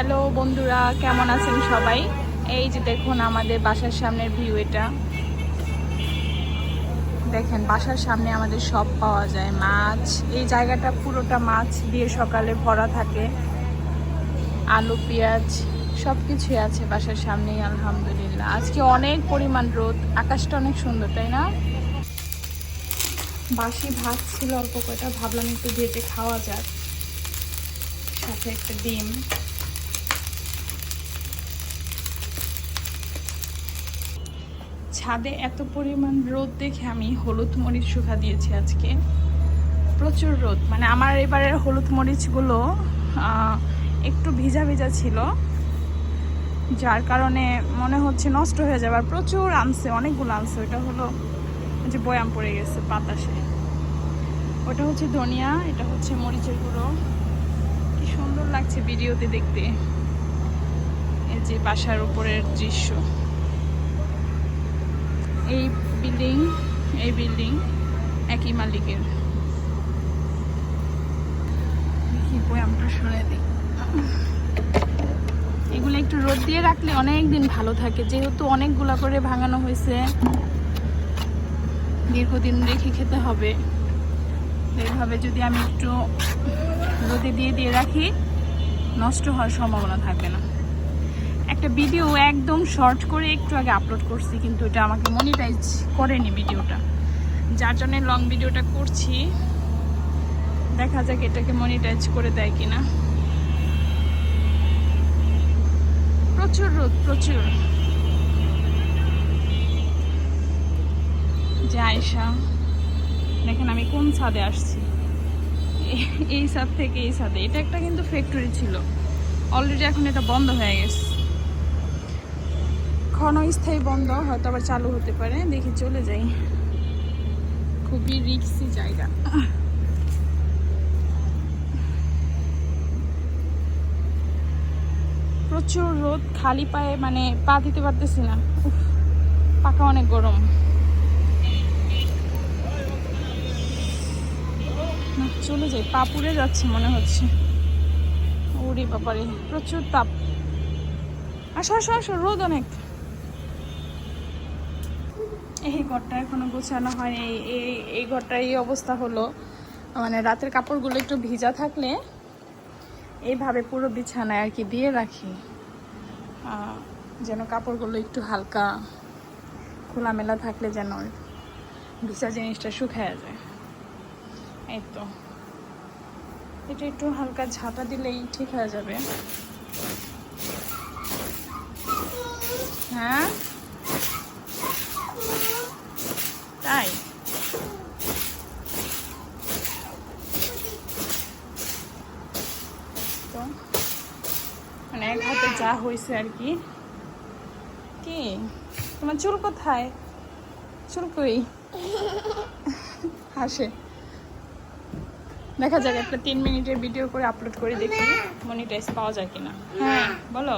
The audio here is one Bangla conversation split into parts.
হ্যালো বন্ধুরা, কেমন আছেন সবাই? এই যে দেখুন আমাদের বাসার সামনের ভিউ এটা। দেখেন, বাসার সামনে আমাদের সব পাওয়া যায়, মাছ। এই জায়গাটা পুরোটা মাছ দিয়ে সকালে ভরা থাকে। আলু, পেঁয়াজ সব কিছুই আছে বাসার সামনেই, আলহামদুলিল্লাহ। আজকে অনেক পরিমাণ রোদ, আকাশটা অনেক সুন্দর, তাই না? বাসি ভাত ছিল অল্প কয়টা, ভাবলাম একটু ভেজে খাওয়া যাক। সাথে একটা ডিম। ছাদে এত পরিমাণ রোদ দেখে আমি হলুদ মরিচ শুকা দিয়েছি আজকে। প্রচুর রোদ। মানে আমার এবারের হলুদ মরিচগুলো একটু ভিজা ভিজা ছিল, যার কারণে মনে হচ্ছে নষ্ট হয়ে যাবে। আর প্রচুর আনছে, অনেকগুলো আনছে। ওটা হলো যে বয়াম পড়ে গেছে বাতাসে। ওটা হচ্ছে ধনিয়া, এটা হচ্ছে মরিচের গুঁড়ো। কি সুন্দর লাগছে ভিডিওতে দেখতে। এই যে বাসার উপরের দৃশ্য। এই বিল্ডিং এই বিল্ডিং একই মালিকের। দেখি দিই। এগুলো একটু রোদ দিয়ে রাখলে অনেক দিন ভালো থাকে, যেহেতু অনেকগুলা করে ভাঙানো হয়েছে। দীর্ঘদিন রেখে খেতে হবে। এইভাবে যদি আমি একটু রোদে দিয়ে দিয়ে রাখি, নষ্ট হওয়ার সম্ভাবনা থাকে না। একটা ভিডিও একদম শর্ট করে একটু আগে আপলোড করছি, কিন্তু এটা আমাকে মনিটাইজ করেনি ভিডিওটা যার জন্য লং ভিডিওটা করছি। দেখা যাক এটাকে মনিটাইজ করে দেয় কিনা। প্রচুর রোদ, প্রচুর। যে আয়সা দেখেন আমি কোন ছাদে আসছি। এই ছাদ থেকে এই ছাদে। এটা একটা কিন্তু ফ্যাক্টরি ছিল। অলরেডি এখন এটা বন্ধ হয়ে গেছে। ক্ষণস্থায়ী বন্ধ হয়তো আবার চালু হতে পারে। দেখি চলে যাই। খুবই রিক্সি জায়গা। প্রচুর রোদ খালি পায়ে মানে পা দিতে পারতেছি না। পাকা অনেক গরম। চলে যাই। পা পুড়ে যাচ্ছে মনে হচ্ছে। ওরে বাবারে প্রচুর তাপ। আসো আসো আসো রোদ অনেক। এই ঘরটা এখনও গোছানো হয়নি। এই, এই- ঘরটা এই অবস্থা হলো মানে রাতের কাপড়গুলো একটু ভিজা থাকলে এইভাবে পুরো বিছানায় আর কি দিয়ে রাখি। যেন কাপড়গুলো একটু হালকা খোলামেলা থাকলে যেন ভিজা জিনিসটা শুকায় যায়। এই তো। এটা একটু হালকা ঝাঁটা দিলেই ঠিক হয়ে যাবে। হ্যাঁ তাই তো মানে এক হাতে যা হয়েছে আর কি। কি? তোমার চুল কোথায়? চুল কই? হাসে। দেখা যাক, একটা তিন মিনিটের ভিডিও করে আপলোড করে দেখি মনিটাইজ পাওয়া যায় কিনা। হ্যাঁ বলো।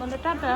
বলো, টাটা।